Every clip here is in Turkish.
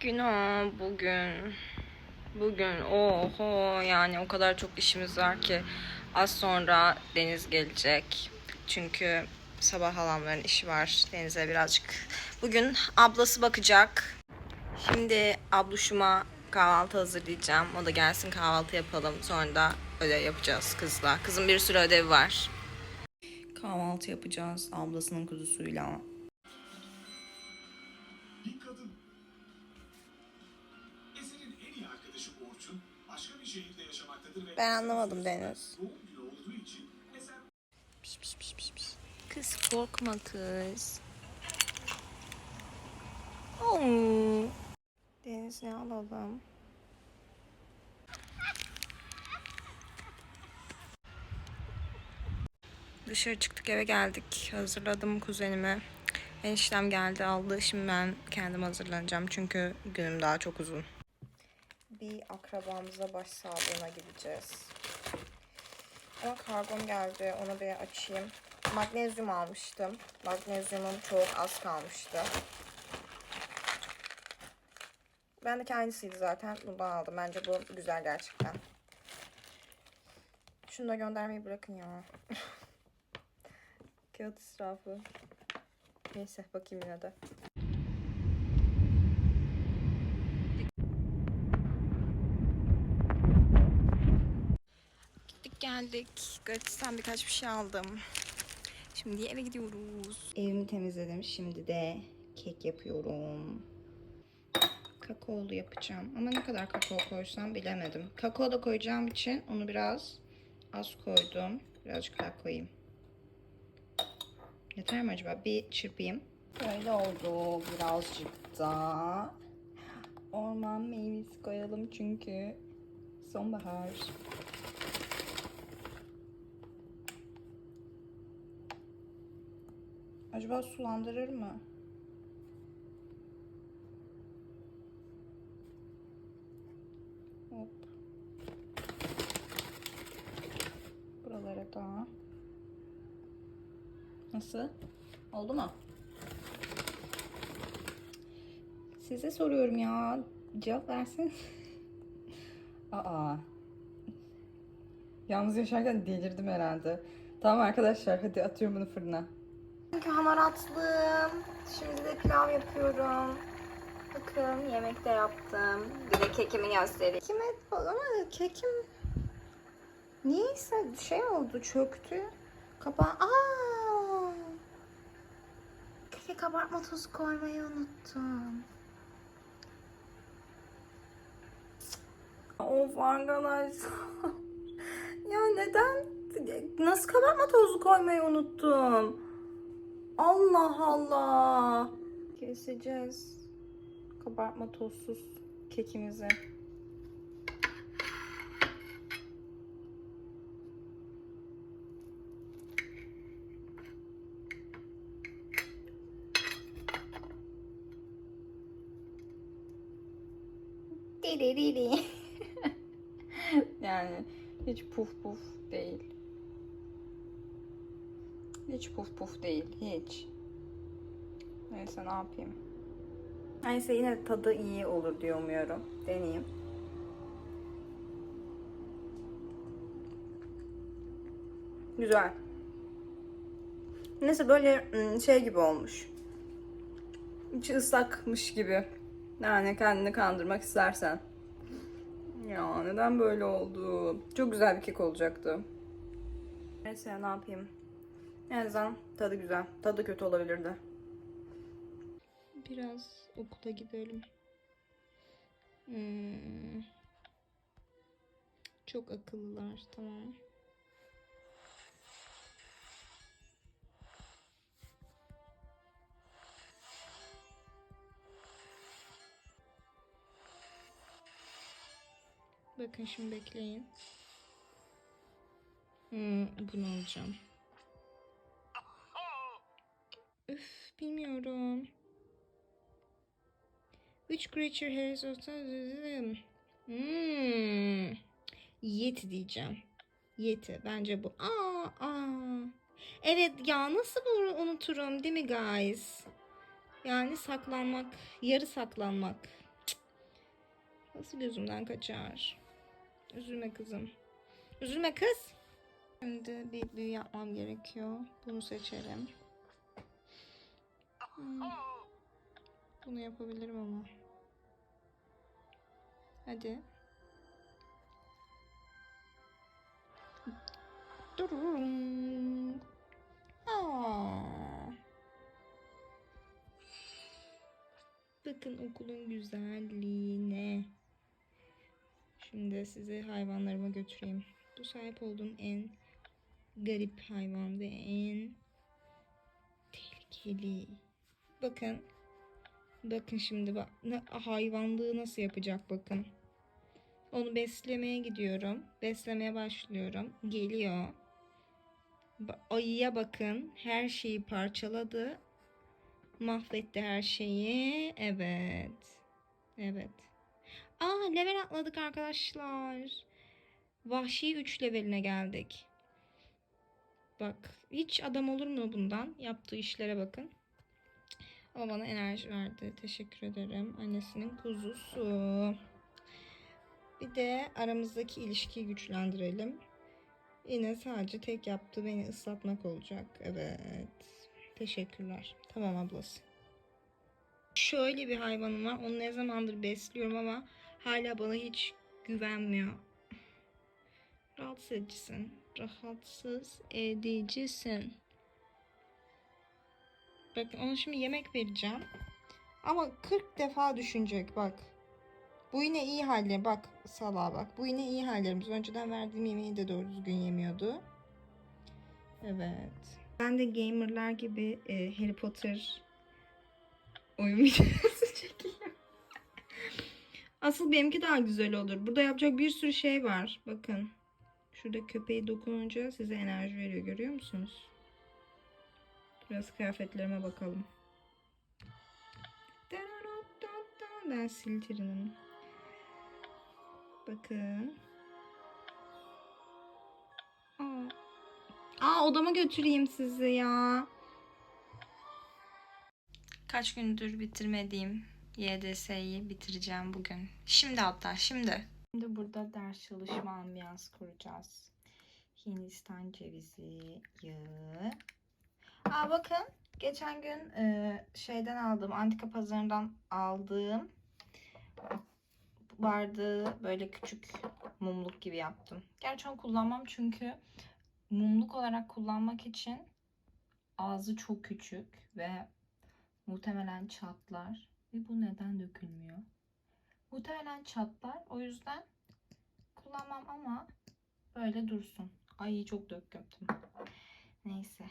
Günah bugün. Bugün oho yani o kadar çok işimiz var ki az sonra Deniz gelecek. Çünkü sabah halamların işi var. Deniz'e birazcık. Bugün ablası bakacak. Şimdi abluşuma kahvaltı hazırlayacağım. O da gelsin kahvaltı yapalım. Sonra da ödev yapacağız kızla. Kızın bir sürü ödevi var. Kahvaltı yapacağız ablasının kuzusuyla. Ben anlamadım Deniz. Kız korkma kız. Oo. Deniz ne alalım? Dışarı çıktık eve geldik. Hazırladım kuzenimi. Eniştem geldi aldı. Şimdi ben kendim hazırlanacağım. Çünkü günüm daha çok uzun. Akrabamıza başsağlığına gideceğiz. Ama kargom geldi. Onu bir açayım. Magnezyum almıştım. Magnezyumum çok az kalmıştı. Ben de kendisiydi zaten. Bundan aldım. Bence bu güzel gerçekten. Şunu da göndermeyi bırakın ya. Kağıt israfı. Neyse bakayım yine de. Geldik. Gratis'ten birkaç bir şey aldım. Şimdi eve gidiyoruz. Evimi temizledim. Şimdi de kek yapıyorum. Kakaolu yapacağım. Ama ne kadar kakao koysam bilemedim. Kakao da koyacağım için onu biraz az koydum. Birazcık daha koyayım. Yeter mi acaba? Bir çırpayım. Böyle oldu birazcık da. Orman meyvesi koyalım çünkü sonbahar. Acaba sulandırır mı? Hop. Buralara da. Nasıl? Oldu mu? Size soruyorum ya. Cevap versin. Aa. Yalnız yaşarken delirdim herhalde. Tamam arkadaşlar hadi atıyorum bunu fırına. Çünkü hamaratlığım. Şimdi de pilav yapıyorum. Bakın yemek de yaptım. Bir de kekimi göstereyim. Kekime ama kekim niyeyse şey oldu çöktü. Kapağı. Aa! Keke kabartma tozu koymayı unuttum. Of arkadaşlar. ya neden? Nasıl kabartma tozu koymayı unuttum? Allah Allah. Keseceğiz. Kabartma tozsuz kekimizi. Yani hiç puf puf değil. Hiç puf puf değil. Hiç. Neyse ne yapayım. Neyse yine tadı iyi olur diye umuyorum. Deneyeyim. Güzel. Neyse böyle ım, şey gibi olmuş. İçi ıslakmış gibi. Yani kendini kandırmak istersen. Ya neden böyle oldu? Çok güzel bir kek olacaktı. Neyse ne yapayım. En azından tadı güzel. Tadı kötü olabilirdi. Biraz okula gidelim. Hmm. Çok akıllılar. Tamam. Bakın şimdi bekleyin. Hmm, bunu alacağım. Üf, bilmiyorum. Which creature has Hmm. Yeti diyeceğim. Yeti. Bence bu. Aa, aa. Evet ya nasıl bunu unuturum değil mi guys? Yani saklanmak. Yarı saklanmak. Cık. Nasıl gözümden kaçar? Üzülme kızım. Üzülme kız. Şimdi bir büyü yapmam gerekiyor. Bunu seçerim. Bunu yapabilirim ama. Hadi. Durum. Aa. Bakın okulun güzelliğine. Şimdi sizi hayvanlarıma götüreyim. Bu sahip olduğum en garip hayvan ve en tehlikeli. Bakın. Bakın şimdi bak hayvanlığı nasıl yapacak bakın. Onu beslemeye gidiyorum. Beslemeye başlıyorum. Geliyor. Ayıya bakın. Her şeyi parçaladı. Mahvetti her şeyi. Evet. Evet. Aa level atladık arkadaşlar. Vahşi 3 leveline geldik. Bak hiç adam olur mu bundan? Yaptığı işlere bakın. Ama bana enerji verdi. Teşekkür ederim. Annesinin kuzusu. Bir de aramızdaki ilişkiyi güçlendirelim. Yine sadece tek yaptığı beni ıslatmak olacak. Evet. Teşekkürler. Tamam ablası. Şöyle bir hayvanım var. Onu ne zamandır besliyorum ama hala bana hiç güvenmiyor. Rahatsız edicisin. Rahatsız edicisin. Bakın ona şimdi yemek vereceğim. Ama 40 defa düşünecek bak. Bu yine iyi halleri. Bak salağa bak. Bu yine iyi hallerimiz. Önceden verdiğim yemeği de doğru düzgün yemiyordu. Evet. Ben de gamerlar gibi e, Harry Potter oyun videosu çekiyorum. Asıl benimki daha güzel olur. Burada yapacak bir sürü şey var. Bakın. Şurada köpeği dokununca size enerji veriyor. Görüyor musunuz? Biraz kıyafetlerime bakalım. Ben Slytherin'im. Bakın. Aa. Aa odama götüreyim sizi ya. Kaç gündür bitirmediğim YDS'yi bitireceğim bugün. Şimdi hatta şimdi. Şimdi burada ders çalışma ambiyans kuracağız. Hindistan cevizi yağı. Aa bakın geçen gün e, şeyden aldığım antika pazarından aldığım bardağı böyle küçük mumluk gibi yaptım. Gerçi onu kullanmam çünkü mumluk olarak kullanmak için ağzı çok küçük ve muhtemelen çatlar. Ve bu neden dökülmüyor? Muhtemelen çatlar. O yüzden kullanmam ama böyle dursun. Ay çok döktüm. Neyse.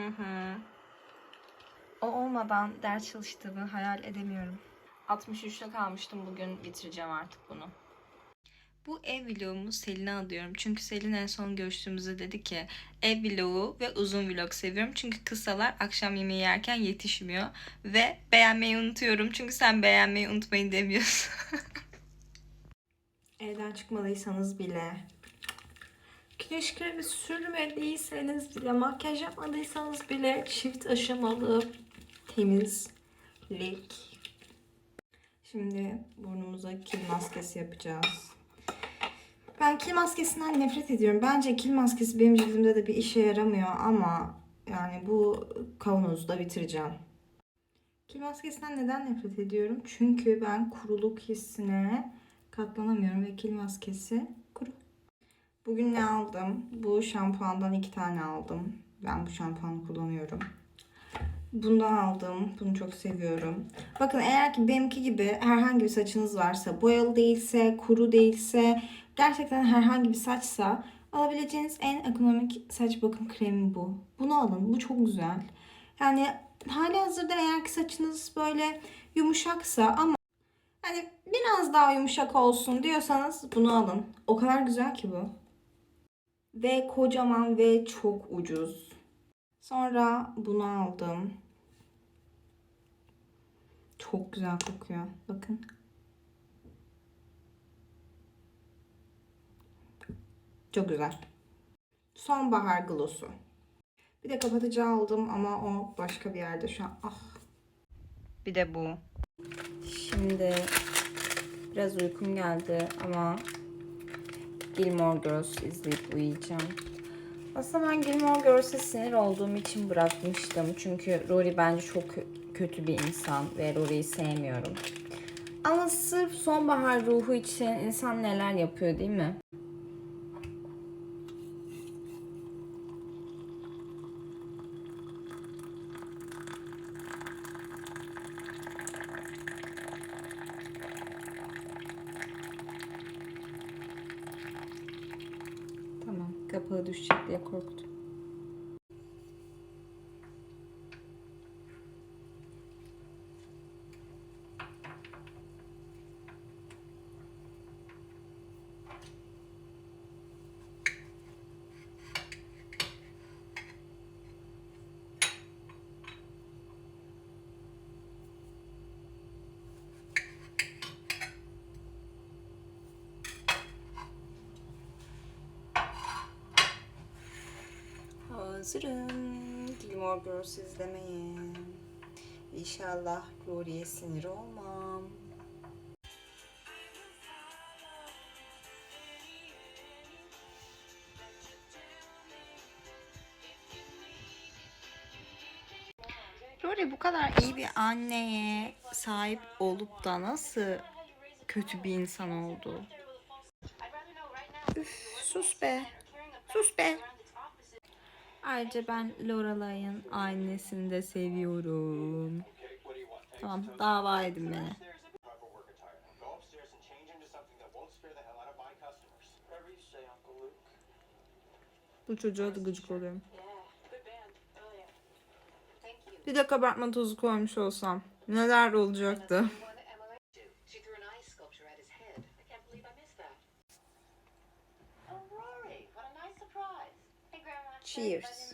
Hı hı. O olmadan ders çalıştığımı hayal edemiyorum. 63'te kalmıştım. Bugün bitireceğim artık bunu. Bu ev vlogumu Selin'e adıyorum. Çünkü Selin en son görüştüğümüzde dedi ki ev vlogu ve uzun vlog seviyorum. Çünkü kısalar akşam yemeği yerken yetişmiyor. Ve beğenmeyi unutuyorum. Çünkü sen beğenmeyi unutmayın demiyorsun. Evden çıkmadıysanız bile Güneş kremi sürmediyseniz bile, makyaj yapmadıysanız bile çift aşamalı temizlik. Şimdi burnumuza kil maskesi yapacağız. Ben kil maskesinden nefret ediyorum. Bence kil maskesi benim cildimde de bir işe yaramıyor ama yani bu kavanozda bitireceğim. Kil maskesinden neden nefret ediyorum? Çünkü ben kuruluk hissine katlanamıyorum ve kil maskesi. Bugün ne aldım? Bu şampuandan iki tane aldım. Ben bu şampuanı kullanıyorum. Bundan aldım. Bunu çok seviyorum. Bakın eğer ki benimki gibi herhangi bir saçınız varsa, boyalı değilse, kuru değilse, gerçekten herhangi bir saçsa alabileceğiniz en ekonomik saç bakım kremi bu. Bunu alın. Bu çok güzel. Yani hali hazırda eğer ki saçınız böyle yumuşaksa ama hani biraz daha yumuşak olsun diyorsanız bunu alın. O kadar güzel ki bu. Ve kocaman ve çok ucuz. Sonra bunu aldım. Çok güzel kokuyor. Bakın. Çok güzel. Sonbahar glossu. Bir de kapatıcı aldım ama o başka bir yerde şu an. Ah. Bir de bu. Şimdi Biraz uykum geldi ama Gilmore Girls izleyip uyuyacağım. Aslında ben Gilmore Girls'e sinir olduğum için bırakmıştım. Çünkü Rory bence çok kö- kötü bir insan ve Rory'yi sevmiyorum. Ama sırf sonbahar ruhu için insan neler yapıyor değil mi? Kapağı düşecek diye korktum. Hazırım. Gilmore Girls izlemeye. İnşallah Rory'e sinir olmam. Rory bu kadar iyi bir anneye sahip olup da nasıl kötü bir insan oldu? Üf, sus be. Sus be. Ayrıca ben Lorelay'ın annesini de seviyorum. Tamam dava edin beni. Bu çocuğa da gıcık oluyorum. Bir de kabartma tozu koymuş olsam neler olacaktı. Cheers.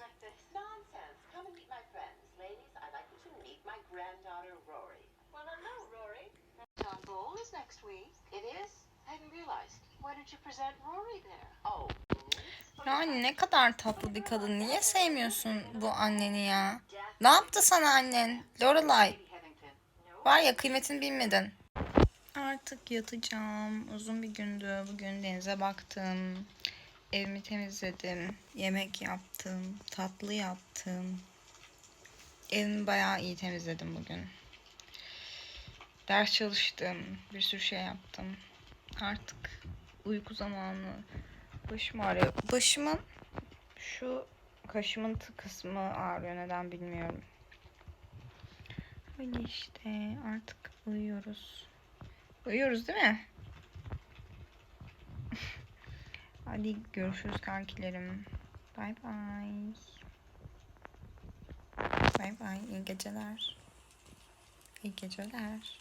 Yani ne kadar tatlı bir kadın. Niye sevmiyorsun bu anneni ya? Ne yaptı sana annen? Lorelai. Var ya kıymetini bilmedin. Artık yatacağım. Uzun bir gündü. Bugün denize baktım. Evimi temizledim. Yemek yaptım. Tatlı yaptım. Evimi bayağı iyi temizledim bugün. Ders çalıştım. Bir sürü şey yaptım. Artık uyku zamanı. Başım ağrıyor. Başımın şu kaşımın kısmı ağrıyor. Neden bilmiyorum. Öyle işte artık uyuyoruz. Uyuyoruz değil mi? Hadi görüşürüz kankilerim. Bay bay. Bay bay. İyi geceler. İyi geceler.